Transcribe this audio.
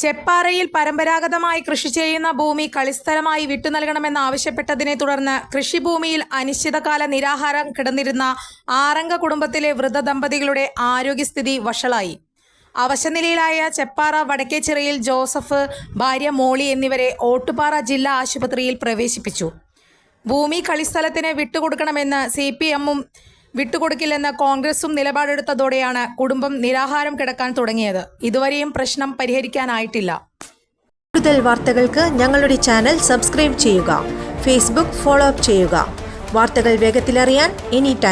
ചെപ്പാറയിൽ പരമ്പരാഗതമായി കൃഷി ചെയ്യുന്ന ഭൂമി കളിസ്ഥലമായി വിട്ടുനൽകണമെന്നാവശ്യപ്പെട്ടതിനെ തുടർന്ന് കൃഷിഭൂമിയിൽ അനിശ്ചിതകാല നിരാഹാരം കിടന്നിരുന്ന ആറംഗ കുടുംബത്തിലെ വൃദ്ധ ദമ്പതികളുടെ ആരോഗ്യസ്ഥിതി വഷളായി. അവശനിലയിലായ ചെപ്പാറ വടക്കേച്ചിറയിൽ ജോസഫ് ഭാര്യ മോളി എന്നിവരെ ഓട്ടുപാറ ജില്ലാ ആശുപത്രിയിൽ പ്രവേശിപ്പിച്ചു. ഭൂമി കളിസ്ഥലത്തിന് വിട്ടുകൊടുക്കണമെന്ന് സി പി എമ്മും വിട്ടുകൊടുക്കില്ലെന്ന് കോൺഗ്രസും നിലപാടെടുത്തതോടെയാണ് കുടുംബം നിരാഹാരം കിടക്കാൻ തുടങ്ങിയത്. ഇതുവരെയും പ്രശ്നം പരിഹരിക്കാനായിട്ടില്ല. കൂടുതൽ വാർത്തകൾക്ക് ഞങ്ങളുടെ ചാനൽ സബ്സ്ക്രൈബ് ചെയ്യുക. ഫേസ്ബുക്ക് ഫോളോ അപ്പ് ചെയ്യുക. വാർത്തകൾ വേഗത്തിലറിയാൻ എനി ടൈം.